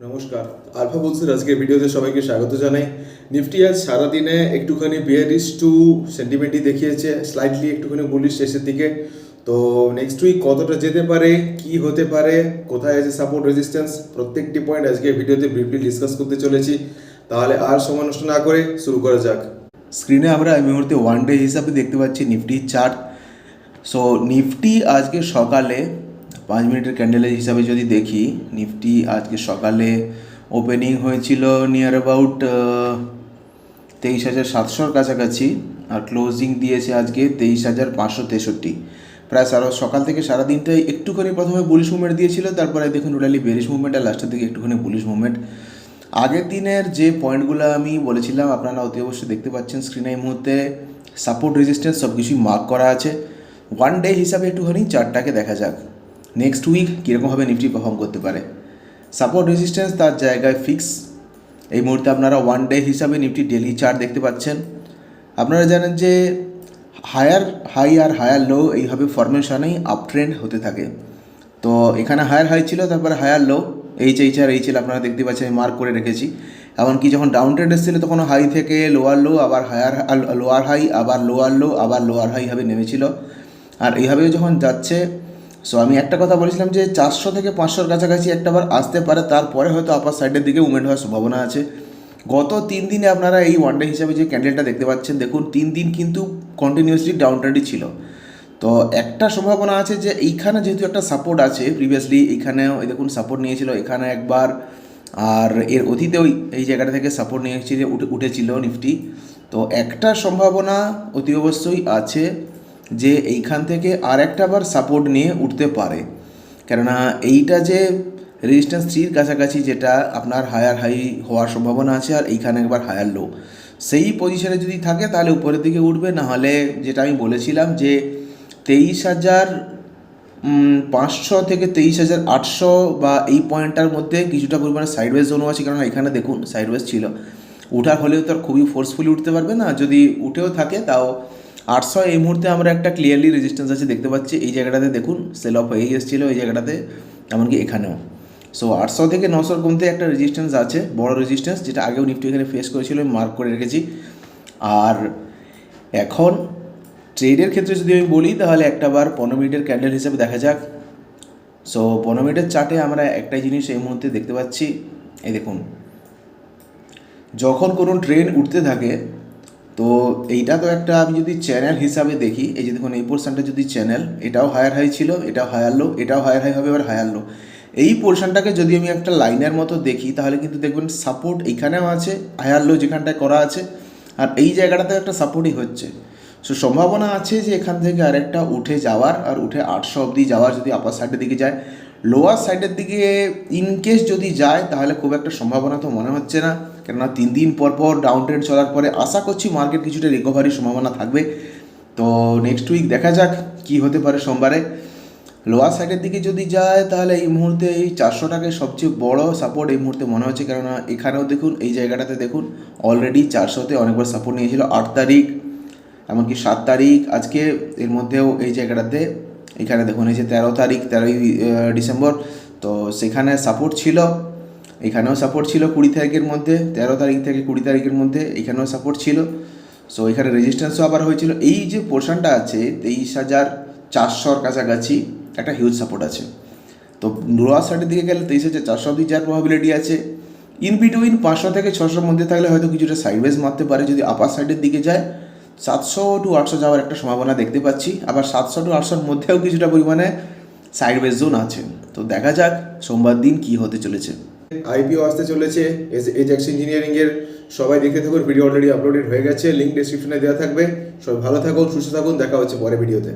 নমস্কার। আলফা বুলসের আজকের ভিডিওতে সবাইকে স্বাগত জানাই। নিফটি আজ সারাদিনে একটুখানি বিয়ারিশ টু সেন্টিমেন্টই দেখিয়েছে স্লাইটলি একটুখানি বুলিশ শেষের দিকে। তো নেক্সট উইক কতটা যেতে পারে, কি হতে পারে, কোথায় আছে সাপোর্ট রেজিস্ট্যান্স প্রত্যেকটি পয়েন্ট আজকে ভিডিওতে ব্রিফলি ডিসকাস করতে চলেছি। তাহলে আর সময় নষ্ট না করে শুরু করা যাক। স্ক্রিনে আমরা এই মুহূর্তে ওয়ান ডে হিসাবে দেখতে পাচ্ছি নিফটি চার্ট সো নিফটি আজকে সকালে পাঁচ মিনিটের ক্যান্ডেলের হিসাবে যদি দেখি নিফটি আজকে সকালে ওপেনিং হয়েছিল নিয়ার অ্যাবাউট তেইশ হাজার সাতশোর কাছাকাছি আর ক্লোজিং দিয়েছে আজকে তেইশ হাজার পাঁচশো তেষট্টি। প্রায় সারা সকাল থেকে সারা দিনটাই একটুখানি প্রথমে বুলিশ মুভমেন্ট দিয়েছিল, তারপরে দেখুন টোটালি বেরিশ মুভমেন্ট আর লাস্টের দিকে একটুখানি বুলিশ মুভমেন্ট আগের দিনের যে পয়েন্টগুলো আমি বলেছিলাম, আপনারা অতি অবশ্যই দেখতে পাচ্ছেন স্ক্রিনে এই মুহূর্তে সাপোর্ট রেজিস্ট্যান্স সব কিছুই মার্ক করা আছে। ওয়ান ডে হিসাবে একটুখানি চার্টটাকে দেখা যাক। নেক্সট উইক কীরকমভাবে নিফটি পারফর্ম করতে পারে? সাপোর্ট রেজিস্ট্যান্স তার জায়গায় ফিক্স এই মুহূর্তে আপনারা ওয়ান ডে হিসাবে নিফটি ডেলি চার্ট দেখতে পাচ্ছেন। আপনারা জানেন যে হায়ার হাই আর হায়ার লো এইভাবে ফরমেশনেই আপ ট্রেন্ড হতে থাকে। তো এখানে হায়ার হাই ছিল, তারপরে হায়ার লো এইচ এইচ আর এইচ এল আপনারা দেখতে পাচ্ছেন আমি মার্ক করে রেখেছি। এমনকি যখন ডাউন ট্রেন্ড এসেছিল তখন হাই থেকে লোয়ার লো আবার হায়ার লোয়ার হাই আবার লোয়ার লো আবার লোয়ার হাই ভাবে নেমেছিল। আর এইভাবে যখন যাচ্ছে সো আমি একটা কথা বলেছিলাম যে চারশো থেকে পাঁচশোর কাছাকাছি একটা বার আসতে পারে, তারপরে হয়তো আপার সাইডের দিকে মুভমেন্ট হওয়ার সম্ভাবনা আছে। গত তিন দিনে আপনারা এই ওয়ান ডে হিসাবে যে ক্যান্ডেলটা দেখতে পাচ্ছেন, দেখুন তিন দিন কিন্তু কন্টিনিউয়াসলি ডাউন ট্রেন্ডই ছিল। তো একটা সম্ভাবনা আছে যে এইখানে যেহেতু একটা সাপোর্ট আছে প্রিভিয়াসলি এইখানেও এই দেখুন সাপোর্ট নিয়েছিল, এখানে একবার, আর এর অতীতেও এই জায়গাটা থেকে সাপোর্ট নিয়েছিল উঠে, উঠেছিল নিফটি তো একটা সম্ভাবনা অতি অবশ্যই আছে। যে এইখান থেকে আর একটা বার সাপোর্ট নিয়ে উঠতে পারে। কেননা এইটা যে রেজিস্ট্যান্স থ্রির কাছাকাছি যেটা আপনার হায়ার হাই হওয়ার সম্ভাবনা আছে আর এইখানে একবার হায়ার লো সেই পজিশনে যদি থাকে তাহলে উপরের দিকে উঠবে। নাহলে যেটা আমি বলেছিলাম যে তেইশ হাজার পাঁচশো থেকে তেইশ হাজার আটশো বা এই পয়েন্টটার মধ্যে কিছুটা পরিমাণে সাইডওয়েজ জোনও আছে। কারণ এখানে দেখুন সাইডওয়েজ ছিল। উঠার হলেও তো খুবই ফোর্সফুলি উঠতে পারবে না। যদি উঠেও থাকে তাও আটশো এই মুহূর্তে আমরা একটা ক্লিয়ারলি রেজিস্ট্যান্স আছে, দেখতে পাচ্ছি। এই জায়গাটাতে দেখুন সেল অফ হয়ে এসেছিল, এই জায়গাটাতে, এমনকি এখানেও। সো আটশো থেকে নশোর মধ্যে একটা রেজিস্ট্যান্স আছে, বড় রেজিস্ট্যান্স যেটা আগেও নিফটি এখানে ফেস করেছিল, আমি মার্ক করে রেখেছি। আর এখন ট্রেডের ক্ষেত্রে যদি আমি বলি, তাহলে একটা বার পনেরো মিনিটের ক্যান্ডেল হিসেবে দেখা যাক। সো পনেরো মিনিটের চার্টে আমরা একটাই জিনিস এই মুহূর্তে দেখতে পাচ্ছি, এই দেখুন। যখন কোনো ট্রেন উঠতে থাকে তো এইটা তো একটা আমি যদি চ্যানেল হিসাবে দেখি, এই যে দেখুন, এই পোর্শনটা যদি চ্যানেল এটাও হায়ার হাই ছিল, এটাও হায়ার লো এটাও হায়ার হাই হবে, এবার হায়ার লো এই পোর্শনটাকে যদি আমি একটা লাইনের মতো দেখি, তাহলে কিন্তু দেখবেন সাপোর্ট এইখানেও আছে হায়ার লো যেখানটায় করা আছে, আর এই জায়গাটাতে একটা সাপোর্টই হচ্ছে। সো সম্ভাবনা আছে যে এখান থেকে আরেকটা উঠে যাওয়ার, আর উঠে আটশো অবধি যাওয়ার যদি আপার সাইডের দিকে যায়। লোয়ার সাইডের দিকে ইনকেস যদি যায়, তাহলে খুব একটা সম্ভাবনা তো মনে হচ্ছে না। কেননা তিন দিন পর পর ডাউন ট্রেন্ড চলার পরে আশা করছি মার্কেট কিছুটা রিকভারির সম্ভাবনা থাকবে। তো নেক্সট উইক দেখা যাক কি হতে পারে সোমবারে। লোয়ার সাইডের দিকে যদি যায়, তাহলে এই মুহূর্তে এই চারশো টাকায় সবচেয়ে বড় সাপোর্ট এই মুহূর্তে মনে হচ্ছে। কেননা এখানেও দেখুন, এই জায়গাটাতে দেখুন অলরেডি চারশোতে অনেকবার সাপোর্ট নিয়েছিল আট তারিখ, এমনকি সাত তারিখ। আজকে এর মধ্যেও এই জায়গাটাতে, এখানে দেখুন, এই যে তেরো তারিখ, তেরোই ডিসেম্বর। তো সেখানে সাপোর্ট ছিল। এখানেও সাপোর্ট ছিল কুড়ি তারিখের মধ্যে, তেরো তারিখ থেকে কুড়ি তারিখের মধ্যে এখানেও সাপোর্ট ছিল। সো এখানে রেজিস্ট্যান্সও আবার হয়েছিল। এই যে পোর্শনটা আছে, তেইশ হাজার চারশোর কাছাকাছি একটা হিউজ সাপোর্ট আছে। তো লোয়ার সাইডের দিকে গেলে তেইশ হাজার চারশো অব্দি যাওয়ার প্রবাবিলিটি আছে। ইন বিটুইন পাঁচশো থেকে ছশোর মধ্যে থাকলে হয়তো কিছুটা সাইডওয়েজ মারতে পারে। যদি আপার সাইডের দিকে যায়, সাতশো টু আটশো যাওয়ার একটা সম্ভাবনা দেখতে পাচ্ছি। আবার সাতশো টু আটশোর মধ্যেও কিছুটা পরিমাণে সাইডওয়েজ জোন আছে। তো, দেখা যাক সোমবার দিন কি হতে চলেছে। আইপিও আসতে চলেছে। এজেক্স ইঞ্জিনিয়ারিং এর সবাই দেখে থাকুন ভিডিও অলরেডি আপলোডেড হয়ে গেছে লিঙ্ক ডেসক্রিপশনে দেওয়া থাকবে। সবাই ভালো থাকুন, সুস্থ থাকুন, দেখা হচ্ছে পরে ভিডিওতে